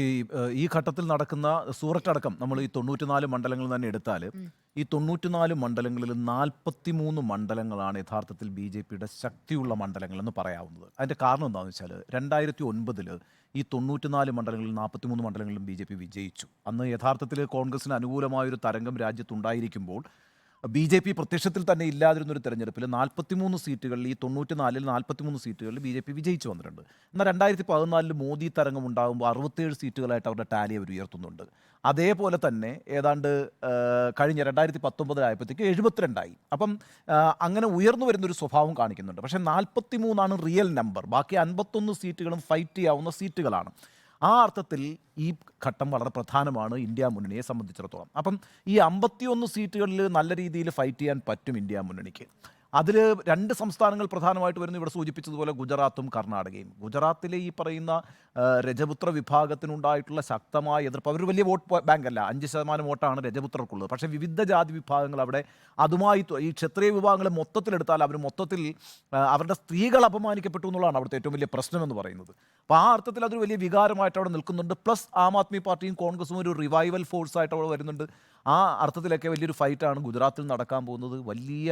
ഈ ഈ ഘട്ടത്തിൽ നടക്കുന്ന സൂററ്റടക്കം നമ്മൾ ഈ തൊണ്ണൂറ്റിനാല് മണ്ഡലങ്ങൾ തന്നെ എടുത്താൽ ഈ തൊണ്ണൂറ്റിനാല് മണ്ഡലങ്ങളിൽ നാൽപ്പത്തിമൂന്ന് മണ്ഡലങ്ങളാണ് യഥാർത്ഥത്തിൽ ബി ജെ പിയുടെ ശക്തിയുള്ള മണ്ഡലങ്ങൾ എന്ന് പറയാവുന്നത്. അതിന്റെ കാരണം എന്താണെന്ന് വെച്ചാൽ രണ്ടായിരത്തി ഒൻപതിൽ ഈ തൊണ്ണൂറ്റിനാല് മണ്ഡലങ്ങളിൽ നാൽപ്പത്തിമൂന്ന് മണ്ഡലങ്ങളിലും ബി ജെ പി വിജയിച്ചു. അന്ന് യഥാർത്ഥത്തിൽ കോൺഗ്രസിന് അനുകൂലമായൊരു തരംഗം രാജ്യത്തുണ്ടായിരിക്കുമ്പോൾ ബി ജെ പി പ്രത്യക്ഷത്തിൽ തന്നെ ഇല്ലാതിരുന്നൊരു തെരഞ്ഞെടുപ്പിൽ നാൽപ്പത്തിമൂന്ന് സീറ്റുകളിൽ ഈ തൊണ്ണൂറ്റിനാലിൽ നാൽപ്പത്തിമൂന്ന് സീറ്റുകളിൽ ബി ജെ പി വിജയിച്ചു വന്നിട്ടുണ്ട്. എന്നാൽ രണ്ടായിരത്തി പതിനാലിൽ മോദി തരംഗം ഉണ്ടാകുമ്പോൾ അറുപത്തേഴ് സീറ്റുകളായിട്ട് അവരുടെ ടാലി അവർ ഉയർത്തുന്നുണ്ട്. അതേപോലെ തന്നെ ഏതാണ്ട് കഴിഞ്ഞ രണ്ടായിരത്തി പത്തൊമ്പതിലായപ്പോഴത്തേക്ക് എഴുപത്തിരണ്ടായി. അപ്പം അങ്ങനെ ഉയർന്നു വരുന്നൊരു സ്വഭാവം കാണിക്കുന്നുണ്ട്. പക്ഷേ നാൽപ്പത്തി മൂന്നാണ് റിയൽ നമ്പർ. ബാക്കി അൻപത്തൊന്ന് സീറ്റുകളും ഫൈറ്റ് ചെയ്യാവുന്ന സീറ്റുകളാണ്. ആ അർത്ഥത്തിൽ ഈ ഘട്ടം വളരെ പ്രധാനമാണ് ഇന്ത്യ മുന്നണിയെ സംബന്ധിച്ചിടത്തോളം. അപ്പം ഈ അമ്പത്തിയൊന്ന് സീറ്റുകളിൽ നല്ല രീതിയിൽ ഫൈറ്റ് ചെയ്യാൻ പറ്റും ഇന്ത്യ മുന്നണിക്ക്. അതിൽ രണ്ട് സംസ്ഥാനങ്ങൾ പ്രധാനമായിട്ട് വരുന്നു. ഇവിടെ സൂചിപ്പിച്ചതുപോലെ ഗുജറാത്തും കർണാടകയും. ഗുജറാത്തിലെ ഈ പറയുന്ന രജപുത്ര വിഭാഗത്തിനുണ്ടായിട്ടുള്ള ശക്തമായ എതിർപ്പ് അവർ വലിയ വോട്ട് ബാങ്കല്ല. അഞ്ച് ശതമാനം വോട്ടാണ് രജപുത്രർക്കുള്ളത്. പക്ഷേ വിവിധ ജാതി വിഭാഗങ്ങൾ അവിടെ അതുമായി ഈ ക്ഷത്രിയ വിഭാഗങ്ങളെ മൊത്തത്തിലെടുത്താൽ അവർ മൊത്തത്തിൽ അവരുടെ സ്ത്രീകൾ അപമാനിക്കപ്പെട്ടു എന്നുള്ളതാണ് അവിടുത്തെ ഏറ്റവും വലിയ പ്രശ്നം എന്ന് പറയുന്നത്. അപ്പോൾ ആ അർത്ഥത്തിൽ അതൊരു വലിയ വികാരമായിട്ട് അവിടെ നിൽക്കുന്നുണ്ട്. പ്ലസ് ആം ആദ്മി പാർട്ടിയും കോൺഗ്രസും ഒരു റിവൈവൽ ഫോഴ്സായിട്ട് അവിടെ വരുന്നുണ്ട്. ആ അർത്ഥത്തിലൊക്കെ വലിയൊരു ഫൈറ്റാണ് ഗുജറാത്തിൽ നടക്കാൻ പോകുന്നത്. വലിയ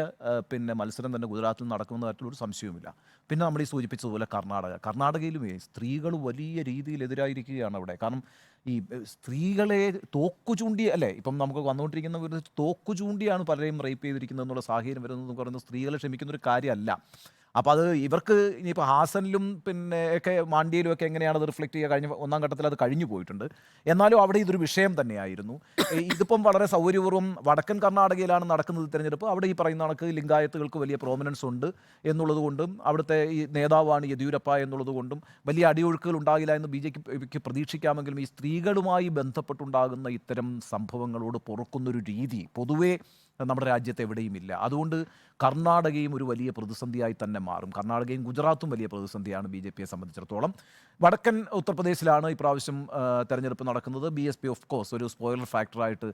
പിന്നെ മത്സരം തന്നെ ഗുജറാത്തിൽ നടക്കുന്നതായിട്ടുള്ളൊരു സംശയവുമില്ല. പിന്നെ നമ്മൾ ഈ സൂചിപ്പിച്ചതുപോലെ കർണാടക. കർണാടകയിലും സ്ത്രീകൾ വലിയ രീതിയിൽ എതിരായിരിക്കുകയാണ് അവിടെ. കാരണം ഈ സ്ത്രീകളെ തോക്കു ചൂണ്ടി അല്ലേ ഇപ്പം നമുക്ക് വന്നുകൊണ്ടിരിക്കുന്ന ഒരു തോക്കു ചൂണ്ടിയാണ് പലരെയും റേപ്പ് ചെയ്തിരിക്കുന്നത് എന്നുള്ള സാഹചര്യം വരുന്നത് എന്ന് പറയുന്നത് സ്ത്രീകളെ ക്ഷമിക്കുന്ന ഒരു കാര്യമല്ല. അപ്പോൾ അത് ഇവർക്ക് ഇനിയിപ്പോൾ ഹാസനിലും പിന്നെ ഒക്കെ മാണ്ടിയിലും ഒക്കെ എങ്ങനെയാണ് അത് റിഫ്ലക്റ്റ് ചെയ്യുക? കഴിഞ്ഞ ഒന്നാം ഘട്ടത്തിൽ അത് കഴിഞ്ഞു പോയിട്ടുണ്ട്. എന്നാലും അവിടെ ഇതൊരു വിഷയം തന്നെയായിരുന്നു. ഇതിപ്പം വളരെ സൗകര്യപൂർവം വടക്കൻ കർണാടകയിലാണ് നടക്കുന്നത് തിരഞ്ഞെടുപ്പ്. അവിടെ ഈ പറയുന്ന കണക്ക് ലിംഗായത്തുകൾക്ക് വലിയ പ്രോമിനൻസ് ഉണ്ട് എന്നുള്ളതുകൊണ്ടും അവിടുത്തെ ഈ നേതാവാണ് യെദ്യൂരപ്പ എന്നുള്ളതുകൊണ്ടും വലിയ അടിയൊഴുക്കുകൾ ഉണ്ടാകില്ല എന്ന് ബി ജെ പിക്ക് പ്രതീക്ഷിക്കാമെങ്കിലും ഈ സ്ത്രീകളുമായി ബന്ധപ്പെട്ടുണ്ടാകുന്ന ഇത്തരം സംഭവങ്ങളോട് പൊറുക്കുന്നൊരു രീതി പൊതുവേ നമ്മുടെ രാജ്യത്ത് എവിടെയും ഇല്ല അതുകൊണ്ട് കർണാടകയും ഒരു വലിയ പ്രതിസന്ധിയായി തന്നെ മാറും. കർണാടകയും ഗുജറാത്തും വലിയ പ്രതിസന്ധിയാണ് ബി ജെ പിയെ സംബന്ധിച്ചിടത്തോളം. വടക്കൻ ഉത്തർപ്രദേശിലാണ് ഇപ്രാവശ്യം തെരഞ്ഞെടുപ്പ് നടക്കുന്നത്. B S P of course ഒരു സ്പോയിലർ ഫാക്ടറായിട്ട്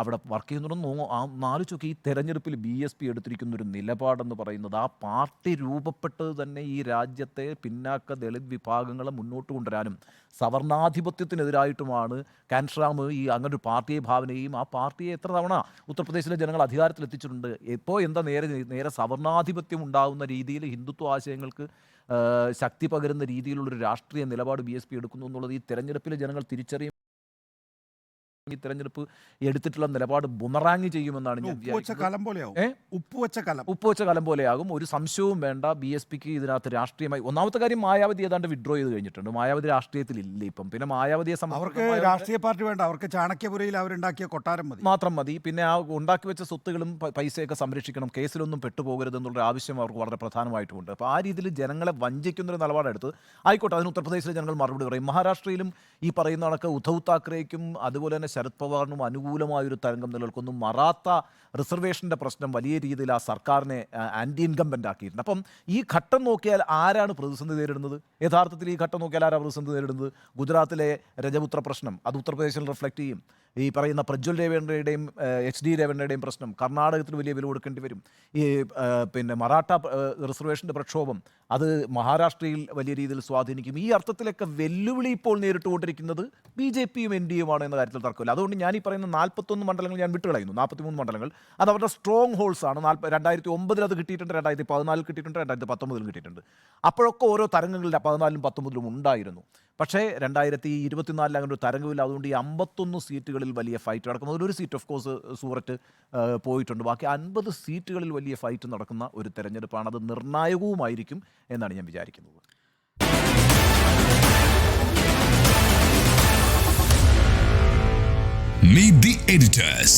അവിടെ വർക്ക് ചെയ്യുന്നുണ്ടെന്ന് ആ നാല് ചൊക്കെ ഈ തെരഞ്ഞെടുപ്പിൽ ബി എസ് പി എടുത്തിരിക്കുന്ന ഒരു നിലപാടെന്ന് പറയുന്നത് ആ പാർട്ടി രൂപപ്പെട്ടത് തന്നെ ഈ രാജ്യത്തെ പിന്നാക്ക ദളിത് വിഭാഗങ്ങളെ മുന്നോട്ട് കൊണ്ടുവരാനും സവർണാധിപത്യത്തിനെതിരായിട്ടുമാണ് കാൻഷ്രാം ഈ അങ്ങനെ ഒരു പാർട്ടിയെ ഭാവനയും ആ പാർട്ടിയെ എത്ര തവണ ഉത്തർപ്രദേശിലെ ജനങ്ങൾ അധികാരത്തിൽ എത്തിച്ചിട്ടുണ്ട്? ഇപ്പോൾ എന്താ നേരെ നേരെ സവർണാധിപത്യം ഉണ്ടാകുന്ന രീതിയിൽ ഹിന്ദുത്വ ആശയങ്ങൾക്ക് ശക്തി പകരുന്ന രീതിയിലുള്ളൊരു രാഷ്ട്രീയ നിലപാട് ബി എസ് പി എടുക്കുന്നു എന്നുള്ളത് ഈ തെരഞ്ഞെടുപ്പിൽ ജനങ്ങൾ തിരിച്ചറിയും ഈ തെരഞ്ഞെടുപ്പ് എടുത്തിട്ടുള്ള നിലപാട് ബുമറാങ് ചെയ്യുമെന്നാണ് ഞാൻ ഉപ്പുവച്ച കലം പോലെയാകും. ഒരു സംശയവും വേണ്ട. ബി എസ് പിക്ക് ഇതിനകത്ത് രാഷ്ട്രീയമായി ഒന്നാമത്തെ കാര്യം മായാവതി ഏതാണ്ട് വിഡ്രോ ചെയ്ത് കഴിഞ്ഞിട്ടുണ്ട്. മായാവതി രാഷ്ട്രീയത്തിൽ ഇല്ല ഇപ്പം? പിന്നെ മായാവതിയെ അവർക്ക് രാഷ്ട്രീയ പാർട്ടി വേണ്ട. അവർക്ക് ചാണക്യപുരയിൽ അവരുണ്ടാക്കിയ കൊട്ടാരം മതി. മാത്രം മതി. പിന്നെ ആ ഉണ്ടാക്കി വെച്ച സ്വത്തുകളും പൈസയൊക്കെ സംരക്ഷിക്കണം. കേസിലൊന്നും പെട്ടുപോകരുത് എന്നുള്ള ആവശ്യം അവർക്ക് വളരെ പ്രധാനമായിട്ടുമുണ്ട്. അപ്പോൾ ആ രീതിയിൽ ജനങ്ങളെ വഞ്ചിക്കുന്ന വഞ്ചിക്കുന്നൊരു നിലപാടെടുത്ത് ആയിക്കോട്ടെ അതിന് ഉത്തർപ്രദേശിലെ ജനങ്ങൾ മറുപടി പറയും. മഹാരാഷ്ട്രയിലും ഈ പറയുന്ന കണക്ക് ഉദ്ധവ് താക്കറേക്കും അതുപോലെ തന്നെ ശരത് പവാറിനും അനുകൂലമായൊരു തരംഗം നിലനിൽക്കുന്നു. മറാത്ത റിസർവേഷന്റെ പ്രശ്നം വലിയ രീതിയിൽ ആ സർക്കാരിനെ ആന്റി ഇൻകംബന്റ് ആക്കിയിട്ടുണ്ട്. അപ്പം ഈ ഘട്ടം നോക്കിയാൽ ആരാണ് പ്രതിസന്ധി നേരിടുന്നത്? യഥാർത്ഥത്തിൽ ഈ ഘട്ടം നോക്കിയാൽ ആരാണ് പ്രതിസന്ധി നേരിടുന്നത്? ഗുജറാത്തിലെ രജപുത്ര പ്രശ്നം അത് ഉത്തർപ്രദേശിൽ റിഫ്ലക്റ്റ് ചെയ്യും. ഈ പറയുന്ന പ്രജ്വൽ രേവണ്ണയുടെയും എച്ച് ഡി രേവണ്ണയുടെയും പ്രശ്നം. കർണാടകത്തിൽ വലിയ വില കൊടുക്കേണ്ടി വരും. ഈ പിന്നെ മറാഠ റിസർവേഷന്റെ പ്രക്ഷോഭം അത് മഹാരാഷ്ട്രയിൽ വലിയ രീതിയിൽ സ്വാധീനിക്കും. ഈ അർത്ഥത്തിലൊക്കെ വെല്ലുവിളി ഇപ്പോൾ നേരിട്ടുകൊണ്ടിരിക്കുന്നത് ബി ജെ പിയും എൻ ഡി എയുമാണ് എന്ന കാര്യത്തിൽ തർക്കമില്ല. അതുകൊണ്ട് ഞാൻ ഈ പറയുന്ന നാൽപ്പത്തൊന്ന് മണ്ഡലങ്ങൾ ഞാൻ വിട്ടുകളയുന്നു. നാൽപ്പത്തിമൂന്ന് മണ്ഡലങ്ങൾ. അത് അവരുടെ സ്ട്രോങ് ഹോൾസ് ആണ്. നാൽപ്പ രണ്ടായിരത്തി ഒമ്പതിൽ അത് കിട്ടിയിട്ടുണ്ട് രണ്ടായിരത്തി പതിനാലിൽ കിട്ടിയിട്ടുണ്ട് രണ്ടായിരത്തി പത്തൊമ്പതിലും കിട്ടിയിട്ടുണ്ട്. അപ്പോഴൊക്കെ ഓരോ തരംഗങ്ങളിൽ പതിനാലിലും പത്തൊമ്പതിലും ഉണ്ടായിരുന്നു. പക്ഷേ രണ്ടായിരത്തി ഇരുപത്തിനാലിൽ അങ്ങനെ ഒരു തരംഗമില്ല. അതുകൊണ്ട് ഈ അമ്പത്തൊന്ന് സീറ്റുകളിൽ വലിയ ഫൈറ്റ് നടക്കുന്നത് ഒരു സീറ്റ് ഓഫ് കോഴ്സ് സൂററ്റ് പോയിട്ടുണ്ട്. ബാക്കി അൻപത് സീറ്റുകളിൽ വലിയ ഫൈറ്റ് നടക്കുന്ന ഒരു തെരഞ്ഞെടുപ്പാണ്. അത് നിർണായകവുമായിരിക്കും എന്നാണ് ഞാൻ വിചാരിക്കുന്നത്. Meet the editors.